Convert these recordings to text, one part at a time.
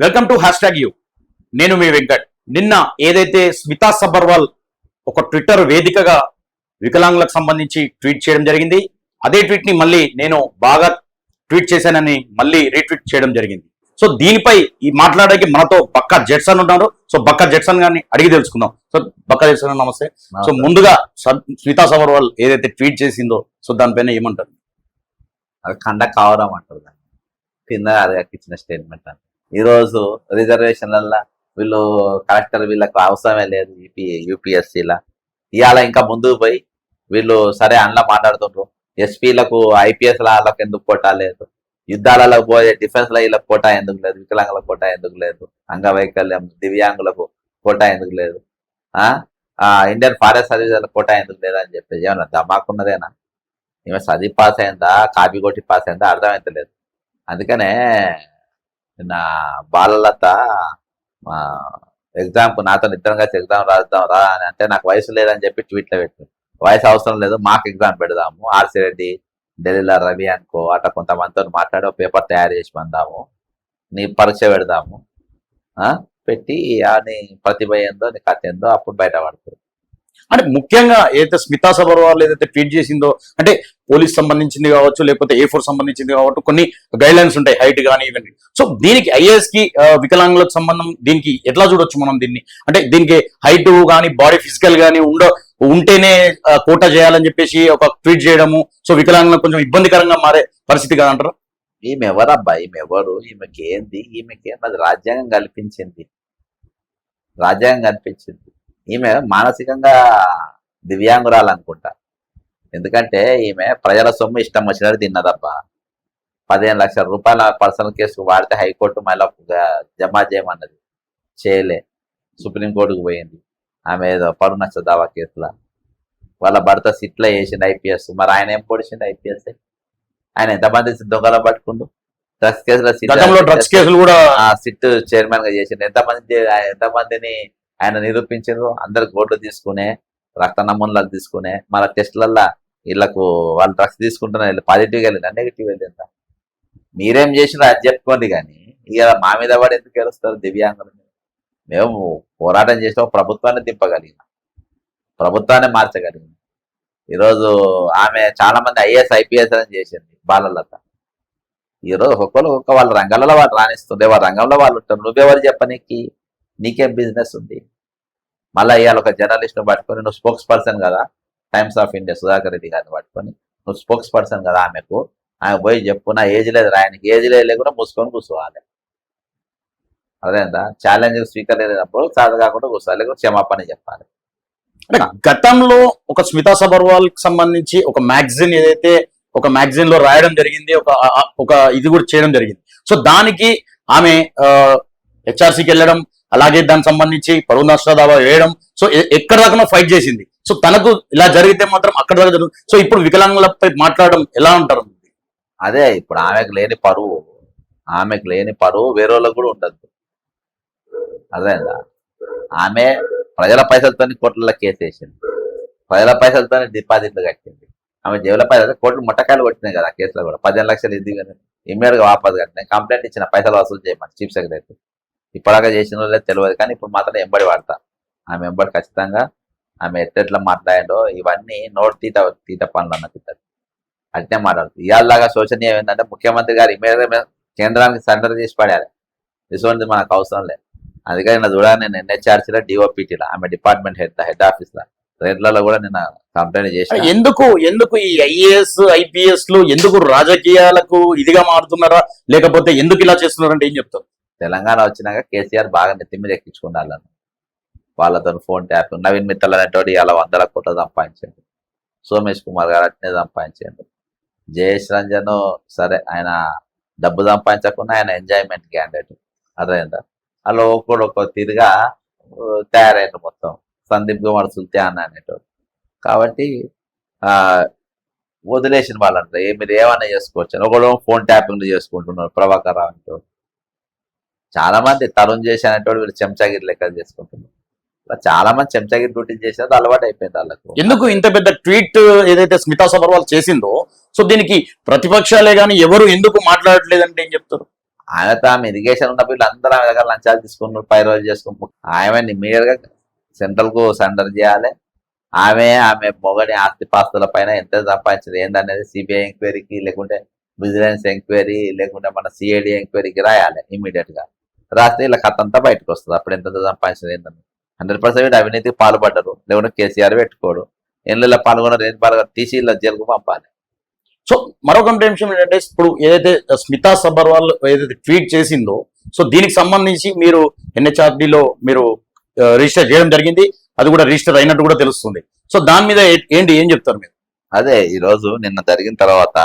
Welcome to hashtag you నేను మీ వెంకట్. నిన్న ఏదైతే స్మితా సబర్వాల్ ఒక ట్విట్టర్ వేదికగా వికలాంగులకు సంబంధించి ట్వీట్ చేయడం జరిగింది అదే ట్వీట్ని మళ్ళీ నేను బాగా ట్వీట్ చేశానని మళ్ళీ రీట్వీట్ చేయడం జరిగింది. సో దీనిపై ఈ మాట్లాడడానికి మనతో బక్క జెట్సన్ ఉన్నారు. సో బక్క జెట్సన్ గారిని అడిగి తెలుసుకుందాం. సో బక్క జెట్సన్ నమస్తే. సో ముందుగా స్మితా సబర్వాల్ ఏదైతే ట్వీట్ చేసిందో సో దానిపైన ఏమంటారు? అది కండ కావడం అంటారు దాన్ని. కింద అది ఇచ్చిన స్టేట్మెంట్ అని ఈరోజు రిజర్వేషన్లల్లో వీళ్ళు కలెక్టర్ వీళ్ళకి అవసరమే లేదు యూపీ యూపీఎస్సీలా. ఇవాళ ఇంకా ముందుకు పోయి వీళ్ళు సరే అందులో మాట్లాడుతుండ్రు. ఎస్పీలకు ఐపీఎస్ వాళ్ళకి ఎందుకు కోటా లేదు? యుద్ధాలలో పోయే డిఫెన్స్లో వీళ్ళకి కోటా ఎందుకు లేదు? వికలాంగుల కోటా ఎందుకు లేదు? అంగవైకల్యం దివ్యాంగులకు కోటా ఎందుకు లేదు? ఆ? ఆ, ఇండియన్ ఫారెస్ట్ సర్వీస్ కోటా ఎందుకు లేదా అని చెప్పేసి ఏమన్నా దమాకున్నదేనా ఈమె చదివి పాస్ అయిందా? కాపీ కొట్టి పాస్ అయిందా? అర్థమైతలేదు. అందుకనే నా బాలలత ఎగ్జామ్ నాతో ఇద్దరం కలిసి ఎగ్జామ్ రాద్దాం రా అని అంటే నాకు వయసు లేదని చెప్పి ట్వీట్లో పెట్టు వయసు అవసరం లేదు మాకు ఎగ్జామ్ పెడదాము ఆర్సి రెడ్డి ఢిల్లీలో రవి అనుకో అట్లా కొంతమందితో మాట్లాడి ఒక పేపర్ తయారు చేసి పందాము నీ పరీక్ష పెడదాము ఆ? పెట్టి నీ ప్రతిభ ఏందో నీ కథ ఏందో అప్పుడు బయటపడుతుంది అంటే ముఖ్యంగా ఏదైతే స్మితా సబర్వాల్ ఏదైతే ట్వీట్ చేసిందో అంటే పోలీస్ సంబంధించింది కావచ్చు లేకపోతే ఏ ఫోర్ సంబంధించింది కావచ్చు కొన్ని గైడ్ లైన్స్ ఉంటాయి హైట్ కానీ ఇవన్నీ. సో దీనికి ఐఏఎస్కి వికలాంగులకు సంబంధం దీనికి ఎట్లా చూడొచ్చు మనం దీన్ని? అంటే దీనికి హైట్ కానీ బాడీ ఫిజికల్ కానీ ఉండ ఉంటేనే కోట చేయాలని చెప్పేసి ఒక ట్వీట్ చేయడము సో వికలాంగులకు కొంచెం ఇబ్బందికరంగా మారే పరిస్థితి కదా అంటారు? ఈమె ఎవరబ్బా? ఈమె ఎవరు? ఈమెకి ఏంది ఈమెకి? అది రాజ్యాంగం కల్పించింది. రాజ్యాంగం కల్పించింది. ఈమె మానసికంగా దివ్యాంగురాలు అనుకుంటా ఎందుకంటే ఈమె ప్రజల సొమ్ము ఇష్టం వచ్చినట్టు తిన్నదబ్బా. పదిహేను లక్షల రూపాయల పర్సనల్ కేసు వాడితే హైకోర్టు మళ్ళీ జమా చేయమన్నది. చేయలే. సుప్రీంకోర్టుకు పోయింది. ఆమె ఏదో పరు నష్ట దావా కేసులో. వాళ్ళ భర్త సిట్లో వేసిండు ఐపీఎస్. మరి ఆయన ఏం పొడిచిండు ఐపీఎస్? ఆయన ఎంతమంది దొంగలు పట్టుకుండు? డ్రగ్స్ కేసులో సిట్ చైర్మన్గా చేసిండు. ఎంతమంది ఎంతమందిని ఆయన నిరూపించారు. అందరు కోట్లు తీసుకునే రక్త నమూనాలు తీసుకునే మన టెస్ట్లల్లో వీళ్ళకు వాళ్ళు డ్రగ్స్ తీసుకుంటున్నారు వీళ్ళు పాజిటివ్గా వెళ్ళిందా నెగిటివ్ వెళ్ళిందా? మీరేం చేసినా అది చెప్పుకోండి కానీ ఇక మా మీద వాడు ఎందుకు గెలుస్తారు దివ్యాంగులని మేము పోరాటం చేసినాం ప్రభుత్వాన్ని దింపగలిగిన. ప్రభుత్వాన్ని మార్చగలిగిన. ఈరోజు ఆమె చాలా మంది ఐఏఎస్ ఐపీఎస్ అని చేసింది బాలలత. ఈరోజు ఒక్కొక్కరు ఒక్కొక్క వాళ్ళ రంగాలలో వాళ్ళు రాణిస్తుండే వాళ్ళ రంగంలో వాళ్ళు ఉంటారు. నువ్వెవరు చెప్పనీకి? నీకేం బిజినెస్ ఉంది? మళ్ళీ ఇవాళ ఒక జర్నలిస్ట్ పట్టుకొని నువ్వు స్పోక్స్ పర్సన్ కదా Times of India Sudhakar Reddy గారిని పట్టుకొని నువ్వు స్పోక్స్ పర్సన్ కదా ఆమెకు ఆమె పోయి చెప్పున ఏజ్ లేదు రాయనికి ఏజ్ లేదు కూడా మూసుకొని కూర్చోవాలి. అదేందా ఛాలెంజ్ స్వీకరించినప్పుడు సాధ కాకుండా కూర్చోవాలి లేకపోతే క్షమాపణ చెప్పాలి. గతంలో ఒక స్మితా సబర్వాల్కి సంబంధించి ఒక మ్యాగజైన్ ఏదైతే ఒక మ్యాగజైన్లో రాయడం జరిగింది ఒక ఒక ఇది కూడా చేయడం జరిగింది. సో దానికి ఆమె హెచ్ఆర్సీకి వెళ్ళడం అలాగే దానికి సంబంధించి పరువు నష్ట దావా వేయడం. సో ఎక్కడ దాకా ఫైట్ చేసింది. సో తనకు ఇలా జరిగితే మాత్రం అక్కడ దాకా జరుగుతుంది సో ఇప్పుడు వికలాంగులపై మాట్లాడడం ఎలా ఉంటారు అదే ఇప్పుడు ఆమెకు లేని పరువు ఆమెకు లేని పరువు వేరే వాళ్ళకు కూడా ఉండద్దు అదేందా ఆమె ప్రజల పైసలతో కోట్ల కేసు వేసింది. ప్రజల పైసలతో డిపాజిట్లు కట్టింది. ఆమె జేబుల పైసలు కోట్లు ముట్టకాయలు కొట్టినాయి కదా ఆ కేసులో కూడా. పదిహేను లక్షలు ఇది కానీ గా వాపస్ కట్టినాయి. కంప్లైంట్ ఇచ్చిన పైసలు వసూలు చేయమని చీఫ్ సెక్రటరీ. ఇప్పటిదాకా చేసిన వాళ్ళే తెలియదు. కానీ ఇప్పుడు మాత్రం ఎంబడి వాడతా. ఆమె ఎంబడి ఖచ్చితంగా ఆమె ఎట్లెట్లా మాట్లాడాడో ఇవన్నీ నోట్ తీట తీట పనులు అన్న తిట్టదు అట్నే మాట్లాడుతుంది ఇవాళలాగా శోచనీయం ఏంటంటే ముఖ్యమంత్రి గారు ఇమీడియట్గా కేంద్రానికి సరెండర్ చేసి పడారు ఇటువంటిది మనకు అవసరం లేదు. అందుకని నేను చూడాలి నేను ఎన్హెచ్ఆర్సీలో డిఓపిటీలో ఆమె డిపార్ట్మెంట్ హెడ్ హెడ్ ఆఫీస్లో. రేట్లలో కూడా నేను కంప్లైంట్ చేసిన. ఎందుకు ఎందుకు ఈ ఐఏఎస్ ఐపీఎస్లు ఎందుకు రాజకీయాలకు ఇదిగా మారుతున్నారా? లేకపోతే ఎందుకు ఇలా చేస్తున్నారంటే ఏం చెప్తారు తెలంగాణ వచ్చినాక కేసీఆర్ బాగా నెత్తి మీద వాళ్ళతో ఫోన్ ట్యాప్ నవీన్ మిత్తల్ అనేటోడు ఇలా వందల కోట్లు సంపాదించాడు. సోమేష్ కుమార్ గారు అట్నే సంపాదించాడు. జయేష్ రంజన్ సరే ఆయన డబ్బు సంపాదించకుండా ఆయన ఎంజాయ్మెంట్ క్యాండిడేట్ అర్థమైందా? అలా ఒక్కడు ఒక్కో తీరుగా ఆ, మొత్తం. సందీప్ కుమార్ సుల్తాన్ అనేటోడు. కాబట్టి వదిలేసిన వాళ్ళంతా మీరు ఏమైనా చేసుకోవచ్చు? ఒకడు ఫోన్ ట్యాపింగ్ చేసుకుంటున్నారు ప్రభాకర్ రావు అనేటోడు. చాలా మంది తరుణ్ చేసి అనేటోడు వీళ్ళు చెంచాగిరి లెక్క చేసుకుంటున్నారు? చాలా మంది చెంచాగిరి డ్యూటీ చేసేది అలవాటు అయిపోయింది వాళ్ళకు. ఎందుకు ఇంత పెద్ద ట్వీట్ ఏదైతే స్మితా సబర్వాల్ చేసిందో సో దీనికి ప్రతిపక్షాలే గాని ఎవరు ఎందుకు మాట్లాడట్లేదంటే ఏం చెప్తారు? ఆమెతో ఆమె ఇరిగేషన్ ఉన్న వీళ్ళందరూ ఆమె దగ్గర లంచాలు తీసుకున్నారు పై రోజు చేసుకున్నారు ఆమె ఇమ్మీడియట్గా సెంట్రల్కు సరెండర్ చేయాలి. ఆమె ఆమె మొగని ఆస్తి పాస్తుల పైన ఎంత సంపాదించింది? ఏంటనేది సిబిఐ ఎంక్వైరీకి లేకుంటే విజిలెన్స్ ఎంక్వైరీ లేకుంటే మన సిఐడి ఎంక్వైరీకి రాయాలి ఇమ్మీడియట్గా. రాస్తే ఇలా కథ అంతా బయటకు వస్తుంది. అప్పుడు ఎంత సంపాదించింది ఏంటని హండ్రెడ్ పర్సెంట్ అవినీతికి పాల్పడ్డారు లేకుంటే కేసీఆర్ పెట్టుకోడు. ఎన్నిలో పాల్గొన్నారు ఏం పాల్గొన్నారు తీసి ఇలా జైలుకు పంపాలి. సో మరొక అంశం ఏంటంటే ఇప్పుడు ఏదైతే స్మితా సబర్వాల్ ఏదైతే ట్వీట్ చేసిందో సో దీనికి సంబంధించి మీరు NHRD లో మీరు రిజిస్టర్ చేయడం జరిగింది. అది కూడా రిజిస్టర్ అయినట్టు కూడా తెలుస్తుంది. సో దాని మీద ఏంటి ఏం చెప్తారు మీరు? అదే ఈ రోజు నిన్న జరిగిన తర్వాత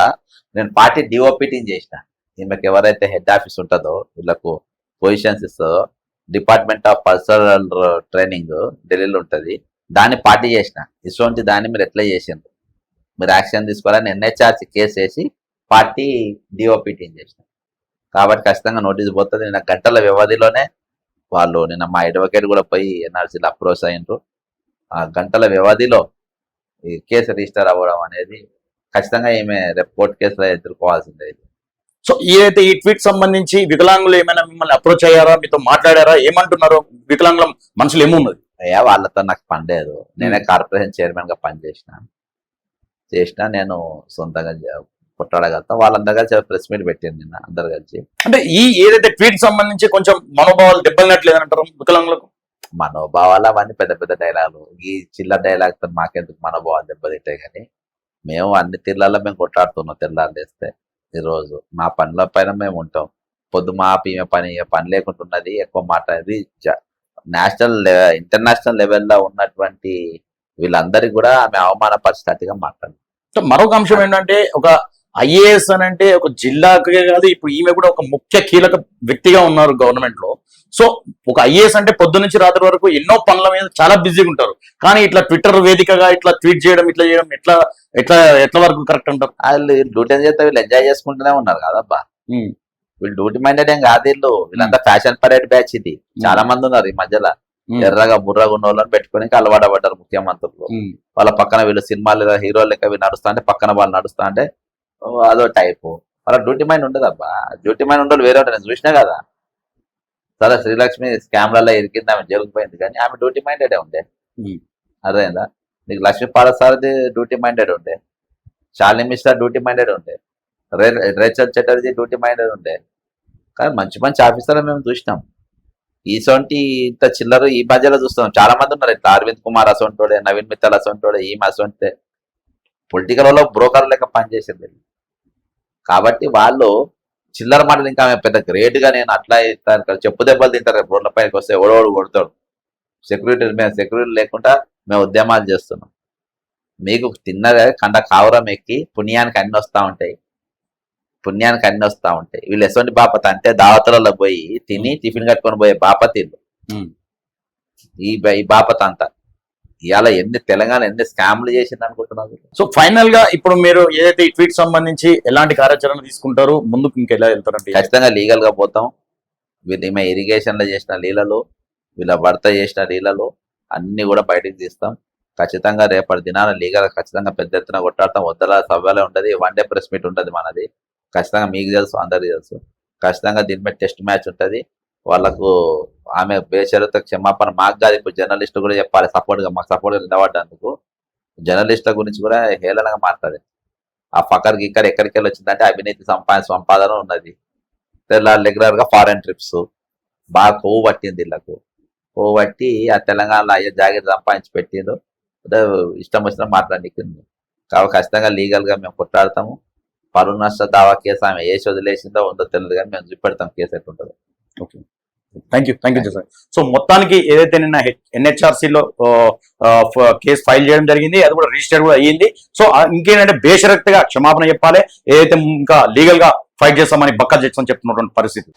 నేను పార్టీ డిఓపిటింగ్ చేసిన. ఈమెకి ఎవరైతే హెడ్ ఆఫీస్ ఉంటుందో వీళ్ళకు పొజిషన్స్ ఇస్తుందో డిపార్ట్మెంట్ ఆఫ్ పర్సనల్ ట్రైనింగ్ ఢిల్లీలో ఉంటుంది. దాన్ని పార్టీ చేసిన. ఇటువంటి దాన్ని మీరు ఎట్లా చేసిండ్రు? మీరు యాక్షన్ తీసుకోవాలని ఎన్హెచ్ఆర్సి కేసు వేసి పార్టీ డిఓపిటింగ్ చేసిన. కాబట్టి ఖచ్చితంగా నోటీస్ పోతుంది. నిన్న గంటల వ్యవధిలోనే వాళ్ళు నిన్న మా అడ్వకేట్ కూడా పోయి ఎన్ఆర్సీలో అప్రోచ్ అయ్యిండ్రు ఆ గంటల వ్యవధిలో ఈ కేసు రిజిస్టర్ అవ్వడం అనేది ఖచ్చితంగా ఈమె రేపు కోర్టు కేసులో ఎదుర్కోవాల్సిందే ఇది. సో ఏదైతే ఈ ట్వీట్ సంబంధించి వికలాంగులు ఏమైనా మిమ్మల్ని అప్రోచ్ అయ్యారా? మీతో మాట్లాడారా? ఏమంటున్నారు? వికలాంగుల మనసులో ఏమున్నది? అయ్యా వాళ్ళతో నాకు పని లేదు. నేనే కార్పొరేషన్ చైర్మన్గా పనిచేసిన చేసిన నేను సొంతంగా కొట్టాడగలుగుతా వాళ్ళందరూ కలిసి ప్రెస్ మీట్ పెట్టాను నిన్న అందరు కలిసి. అంటే ఈ ఏదైతే ట్వీట్ సంబంధించి కొంచెం మనోభావాలు దెబ్బలినట్లేదంటారు వికలాంగులకు? మనోభావాలు అవన్నీ పెద్ద పెద్ద డైలాగులు. ఈ చిల్లర డైలాగ్తో మాకెందుకు మనోభావాలు దెబ్బతింటాయి కానీ మేము అన్ని తిర్లలో మేము కొట్లాడుతున్నాం తెల్లారు లేస్తే ప్రతిరోజు మా పనుల పైన మేము ఉంటాం. పొద్దు మా ఈమె పని పని లేకుండా ఉన్నది ఎక్కువ మాట్లాడేది నేషనల్ ఇంటర్నేషనల్ లెవెల్లో ఉన్నటువంటి వీళ్ళందరికీ కూడా ఆమె అవమానపరిచినట్టుగా మాట్లాడు మరొక అంశం ఏంటంటే ఒక ఐఏఎస్ అని అంటే ఒక జిల్లాకే కాదు ఇప్పుడు ఈమె కూడా ఒక ముఖ్య కీలక వ్యక్తిగా ఉన్నారు గవర్నమెంట్లో. సో ఒక ఐఏఎస్ అంటే పొద్దు నుంచి రాత్రి వరకు ఎన్నో పనుల మీద చాలా బిజీగా ఉంటారు. కానీ ఇట్లా ట్విట్టర్ వేదికగా ఇట్లా ట్వీట్ చేయడం ఇట్లా చేయడం ఎట్లా ఎట్లా ఎట్లా వరకు కరెక్ట్ అంటారు వాళ్ళు డ్యూటీ చేస్తే వీళ్ళు ఎంజాయ్ చేసుకుంటూనే ఉన్నారు కదబ్బా వీళ్ళు డ్యూటీ మైండెడ్ ఏం కాదు వీళ్ళు. వీళ్ళంతా ఫ్యాషన్ పరేడ్ బ్యాచ్ ఇది. చాలా మంది ఉన్నారు ఈ మధ్యలో. ఎర్రగా బుర్రగా ఉన్న వాళ్ళని పెట్టుకుని అలవాటు పడ్డారు ముఖ్యమంత్రులు వాళ్ళ పక్కన వీళ్ళు సినిమాలు హీరోలు లెక్క వీళ్ళు నడుస్తా అంటే పక్కన వాళ్ళు నడుస్తా అంటే అదో టైపు. వాళ్ళ డ్యూటీ మైండ్ ఉండదబ్బా. డ్యూటీ మైండ్ ఉండదు వేరే ఉంటుంది నేను చూసినా కదా. సరే శ్రీలక్ష్మి స్కామ్లలో ఇరికింది ఆమె జైలుకు పోయింది కానీ ఆమె డ్యూటీ మైండెడ్ ఉండే. అర్థమైందా? నీకు లక్ష్మీ పాలసారథి డ్యూటీ మైండెడ్ ఉండే. శాలిని మిశ్రా డ్యూటీ మైండెడ్ ఉండే. Ra- Rachel Chatterjee duty minded ఉండే. కానీ మంచి మంచి ఆఫీసర్లు మేము చూసినాం. ఈసొంటి ఇంత చిల్లర ఈ మధ్యలో చూస్తున్నాం. చాలా మంది ఉన్నారు. ఇట్లా అరవింద్ కుమార్ అసొంటోడే నవీన్ మిత్తల్ అసొంటోడే ఈమె అసొంటే. పొలిటికల్లో బ్రోకర్ లెక్క పనిచేసింది. కాబట్టి వాళ్ళు చిల్లర మాటలు ఇంకా పెద్ద గ్రేట్గా నేను అట్లా ఇస్తాను కదా, చెప్పు దెబ్బలు తింటారు రోడ్ల పైకి వస్తే ఓడోడు కొడతాడు. సెక్యూరిటీ మేము సెక్యూరిటీ లేకుండా మేము ఉద్యమాలు చేస్తున్నాం. మీకు తిన్నదే కండ కావురం ఎక్కి పుణ్యానికి అన్ని వస్తా ఉంటాయి. పుణ్యానికి అన్ని వస్తా ఉంటాయి. వీళ్ళు ఎటువంటి బాపత అంటే దావతలలో పోయి తిని టిఫిన్ కట్టుకొని పోయే బాపత వీళ్ళు ఉమ్. ఈ బ- ఈ బాపత అంతా ఇవాళ ఎన్ని తెలంగాణ ఎన్ని స్కామ్లు చేసింది అనుకుంటున్నారు? సో ఫైనల్గా ఇప్పుడు మీరు ఏదైతే ఈ ట్వీట్ సంబంధించి ఎలాంటి కార్యాచరణ తీసుకుంటారు ముందుకు ఇంకెలా వెళ్తారంటే ఖచ్చితంగా లీగల్గా పోతాం. వీళ్ళు ఈమె ఇరిగేషన్లో చేసిన లీలలు వీళ్ళ భర్త చేసిన లీలలు అన్ని కూడా బయటకు తీస్తాం. ఖచ్చితంగా రేపటి దినాన లీగల్ ఖచ్చితంగా పెద్ద ఎత్తున కొట్టాడతాం. వద్దల సభ్యులే ఉంటది. వన్ డే ప్రెస్ మీట్ ఉంటది మనది. ఖచ్చితంగా మీకు తెలుసు అందరికి తెలుసు. ఖచ్చితంగా దీని మీద టెస్ట్ మ్యాచ్ ఉంటది. వాళ్ళకు ఆమె బేషరత క్షమాపణ మాకు కాదు ఇప్పుడు జర్నలిస్ట్ కూడా చెప్పాలి సపోర్ట్గా మాకు సపోర్ట్గా నిలబడ్డందుకు. జర్నలిస్టుల గురించి కూడా హేళనగా మాట్లాడింది ఆ ఫకర్కి ఇక్కడ ఎక్కడికి వెళ్ళి వచ్చిందంటే అవినీతి సంపాద సంపాదన ఉన్నది. రెగ్యులర్గా ఫారెన్ ట్రిప్స్. బాగా కొవ్వు పట్టింది వీళ్ళకు కొవ్వు పట్టి ఆ తెలంగాణలో అయ్యే జాగ్రత్త సంపాదించి పెట్టిండు ఇష్టం వచ్చిన మాట్లాడికి కాబట్టి ఖచ్చితంగా లీగల్గా మేము కొట్లాడతాము. పరువు నష్ట దావా కేసు ఆమె ఏ వదిలేసిందో ఉందో తెలియదు కానీ మేము చూపెడతాం కేసు ఎట్లుంటుందో. Thank you thank you sir so మొత్తానికి ఏదైతే నిన్న ఎన్హెచ్ఆర్సీ లో కేసు ఫైల్ చేయడం జరిగింది అది కూడా రిజిస్టర్ కూడా అయ్యింది. సో ఇంకేంటంటే బేషరక్తిగా క్షమాపణ చెప్పాలి. ఏదైతే ఇంకా లీగల్గా ఫైట్ చేస్తామని బక్క చేస్తామని చెప్తున్నటువంటి పరిస్థితి.